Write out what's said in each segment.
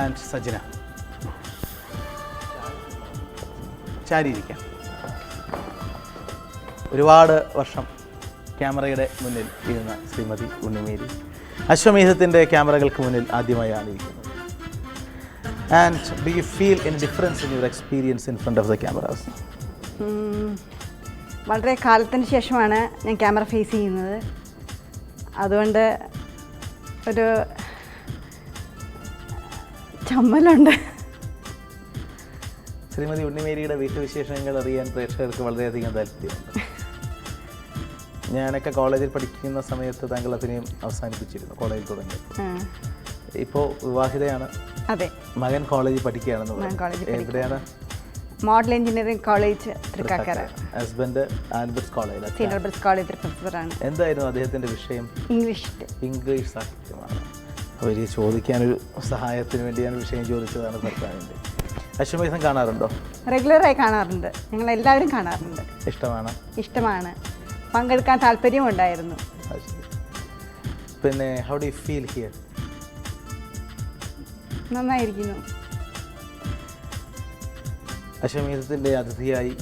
And Sajana ചാരിയിരിക്കാം. ഒരുപാട് വർഷം ക്യാമറയുടെ മുന്നിൽ ഇരുന്ന ശ്രീമതി ഉണ്ണിമേരി. അശ്വമേധത്തിന്റെ ക്യാമറകൾക്ക് മുന്നിൽ ആദ്യമായാണ് ഇരിക്കുന്നത്. And do you feel an difference in your experience in front of the cameras വളരെ കാലത്തിന് ശേഷമാണ് ഞാൻ ക്യാമറ ഫേസ് ചെയ്യുന്നത്. അതുകൊണ്ട് ഒരു ചമ്മലുണ്ട്. ശ്രീമതി ഉണ്ണിമേരിയുടെ വീട്ടുവിശേഷങ്ങൾ അറിയാൻ പ്രേക്ഷകർക്ക് വളരെയധികം താല്പര്യമുണ്ട്. ഞാനൊക്കെ കോളേജിൽ പഠിക്കുന്ന സമയത്ത് താങ്കൾ അഭിനയം അവസാനിപ്പിച്ചിരുന്നു കോളേജിൽ തുടങ്ങി ഇപ്പോ ഇപ്പോൾ വിവാഹിതയാണ്. അതെ. മകൻ കോളേജിൽ പഠിക്കുകയാണെന്ന് പറഞ്ഞു. എവിടെയാണ്? Model engineering college Thrikkakara. Husband Albert's college college പ്രൊഫസറാണ്. എന്തായിരുന്നു അദ്ദേഹത്തിന്റെ വിഷയം? ഇംഗ്ലീഷ്. ഇംഗ്ലീഷ് സാഹിത്യമാണ്. അവർ ചോദിക്കാനൊരു സഹായത്തിന് വേണ്ടി ഞാൻ വിഷയം ചോദിച്ചതാണ് ഭർത്താവിന്റെ അശ്വമേധം കാണാറുണ്ടോ? റെഗുലറായി കാണാറുണ്ട്. ഞങ്ങൾ എല്ലാവരും കാണാറുണ്ട്. ഇഷ്ടമാണ്? ഇഷ്ടമാണ്. പങ്കെടുക്കാൻ താല്പര്യമുണ്ടായിരുന്നു. ഉണ്ടായിരുന്നു പിന്നെ ഹൗ ഡു ഫീൽ ഹിയർ നന്നായിരിക്കുന്നു. അശ്വമേധത്തിന്റെ അതിഥിയായി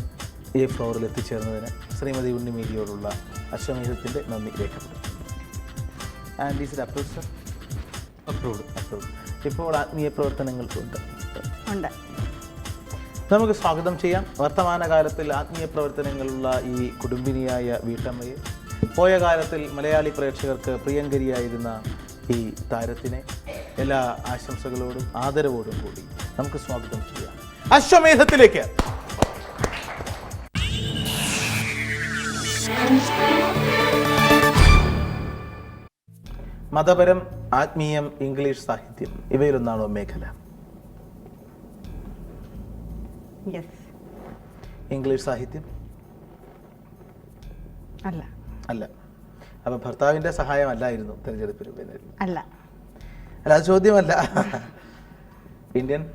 ഈ ഫ്ലോറിൽ എത്തിച്ചേർന്നതിന് ശ്രീമതി ഉണ്ണിമേരിയോടുള്ള അശ്വമേധത്തിന്റെ നന്ദി രേഖപ്പെടുത്തുന്നു. And is approve sir approved approved ഇപ്പോൾ ആത്മീയ പ്രവർത്തനങ്ങൾക്കുണ്ട്. ഉണ്ട്. നമുക്ക് സ്വാഗതം ചെയ്യാം. വർത്തമാനകാലത്തിൽ ആത്മീയ പ്രവർത്തനങ്ങളുള്ള ഈ കുടുംബിനിയായ വീട്ടമ്മയെ. പോയ കാലത്തിൽ മലയാളി പ്രേക്ഷകർക്ക് പ്രിയങ്കരിയായിരുന്ന ഈ താരത്തിനെ എല്ലാ ആശംസകളോടും ആദരവോടും കൂടി നമുക്ക് സ്വാഗതം ചെയ്യാം. അശ്വമേധത്തിലേക്ക്. മതപരം ആത്മീയം ഇംഗ്ലീഷ് സാഹിത്യം ഇവയിലൊന്നാണോ മേഖല? ഇംഗ്ലീഷ് സാഹിത്യം? അല്ല. അല്ല. അപ്പൊ ഭർത്താവിന്റെ സഹായമല്ലായിരുന്നു തിരഞ്ഞെടുപ്പിന് പിന്നിൽ. അല്ല. അല്ല അത് ചോദ്യമല്ല. ഇന്ത്യൻ?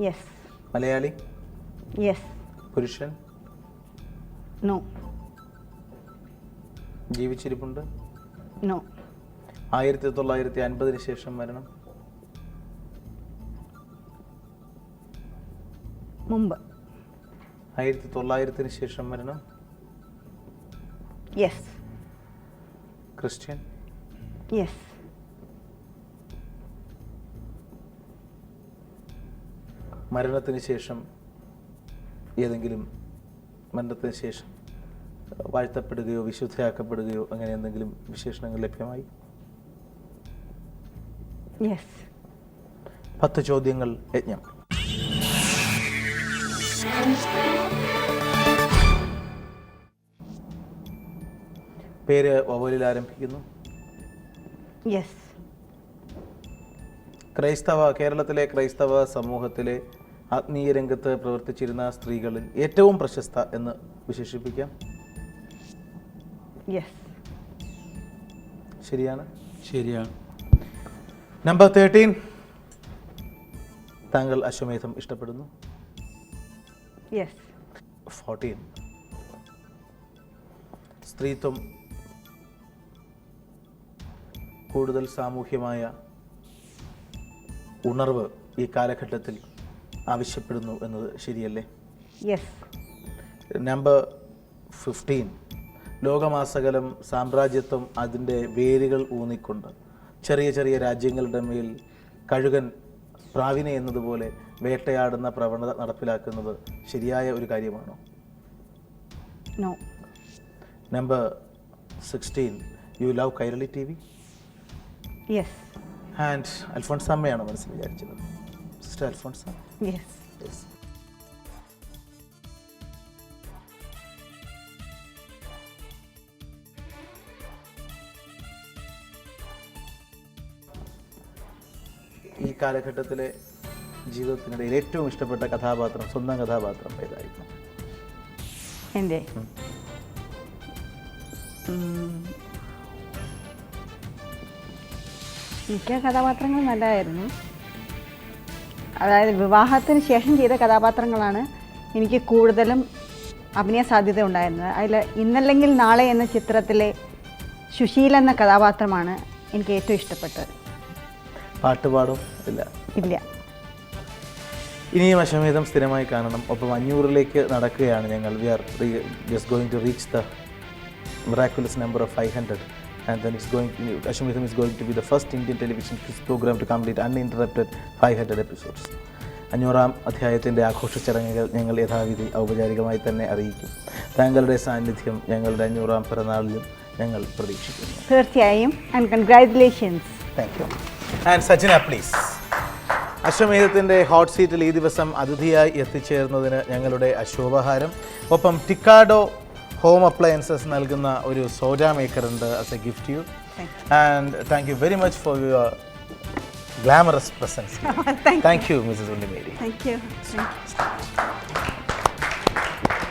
യെസ് മലയാളി? യെസ് പുരുഷൻ? നോ ജീവിച്ചിരിപ്പുണ്ട്? നോ ആയിരത്തി തൊള്ളായിരത്തി അൻപതിന് ശേഷം മരണം മുമ്പ്. ആയിരത്തി തൊള്ളായിരത്തിന് ശേഷം മരണം യെസ് ക്രിസ്ത്യൻ. യെസ് മരണത്തിന് ശേഷം ഏതെങ്കിലും മരണത്തിന് ശേഷം വാഴ്ത്തപ്പെടുകയോ വിശുദ്ധയാക്കപ്പെടുകയോ അങ്ങനെ എന്തെങ്കിലും വിശേഷണങ്ങൾ ലഭ്യമായി? പത്ത് ചോദ്യങ്ങൾ യജ്ഞം. പേര് വവലിൽ ആരംഭിക്കുന്നു. യെസ് ക്രൈസ്തവ കേരളത്തിലെ ക്രൈസ്തവ സമൂഹത്തിലെ ആത്മീയ രംഗത്ത് പ്രവർത്തിച്ചിരുന്ന സ്ത്രീകളിൽ ഏറ്റവും പ്രശസ്ത എന്ന് വിശേഷിപ്പിക്കാം. യെസ് ശരിയാണ്? ശരിയാണ്. നമ്പർ തേർട്ടീൻ താങ്കൾ അശ്വമേധം ഇഷ്ടപ്പെടുന്നു? ഫോർട്ടീൻ സ്ത്രീത്വം കൂടുതൽ സാമൂഹ്യമായ ഉണർവ് ഈ കാലഘട്ടത്തിൽ ആവശ്യപ്പെടുന്നു എന്നത് ശരിയല്ലേ? നമ്പർ ഫിഫ്റ്റീൻ ലോകമാസകലം സാമ്രാജ്യത്വം അതിന്റെ വേരുകൾ ഊന്നിക്കൊണ്ട് ചെറിയ ചെറിയ രാജ്യങ്ങളുടെ മേൽ കഴുകൻ പ്രാവിനെ എന്നതുപോലെ വേട്ടയാടുന്ന പ്രവണത നടപ്പിലാക്കുന്നത് ശരിയായ ഒരു കാര്യമാണോ? Number sixteen you love Kairali T V and Alphons അമ്മയാണ് മനസ്സിൽ വിചാരിച്ചത്? സിസ്റ്റർ അൽഫോൺസ കാലഘട്ടത്തിലെ ജീവിതത്തിനിടയിൽ ഏറ്റവും ഇഷ്ടപ്പെട്ട കഥാപാത്രം സ്വന്തം കഥാപാത്രം ഏതായിരുന്നു? എന്റെ. മിക്ക കഥാപാത്രങ്ങൾ നല്ലതായിരുന്നു. അതായത് വിവാഹത്തിന് ശേഷം ചെയ്ത കഥാപാത്രങ്ങളാണ് എനിക്ക് കൂടുതലും അഭിനയ സാധ്യത ഉണ്ടായിരുന്നത്. അതിൽ ഇന്നല്ലെങ്കിൽ നാളെ എന്ന ചിത്രത്തിലെ സുശീല എന്ന കഥാപാത്രമാണ് എനിക്ക് ഏറ്റവും ഇഷ്ടപ്പെട്ടത്. പാട്ട് പാടും ഇല്ല. ഇല്ല. ഇനിയും അശ്വമേധം സ്ഥിരമായി കാണണം. ഒപ്പം അഞ്ഞൂറിലേക്ക് നടക്കുകയാണ് ഞങ്ങൾ. We are just going to reach the miraculous number of 500 and then it's going Ashwamedham is going to be the first Indian television quiz program to complete uninterrupted 500 episodes. അഞ്ഞൂറാം അധ്യായത്തിന്റെ ആഘോഷ ചടങ്ങുകൾ ഞങ്ങൾ യഥാവിധി ഔപചാരികമായി തന്നെ അറിയിക്കും. താങ്കളുടെ സാന്നിധ്യം ഞങ്ങളുടെ അഞ്ഞൂറാം പിറന്നാളിലും ഞങ്ങൾ പ്രതീക്ഷിക്കുന്നു. തീർച്ചയായും and congratulations thank you and Sachina please അശ്വമേധത്തിന്റെ hot സീറ്റിൽ ഈ ദിവസം അതിഥിയായി എത്തിച്ചേർന്നതിന് ഞങ്ങളുടെ അശോപഹാരം ഒപ്പം ടിക്കാഡോ ഹോം അപ്ലയൻസസ് നൽകുന്ന ഒരു സോജാ മേക്കർ ഉണ്ട് as a gift you and thank you very much for your glamorous presence thank you Mrs Unni Mary thank you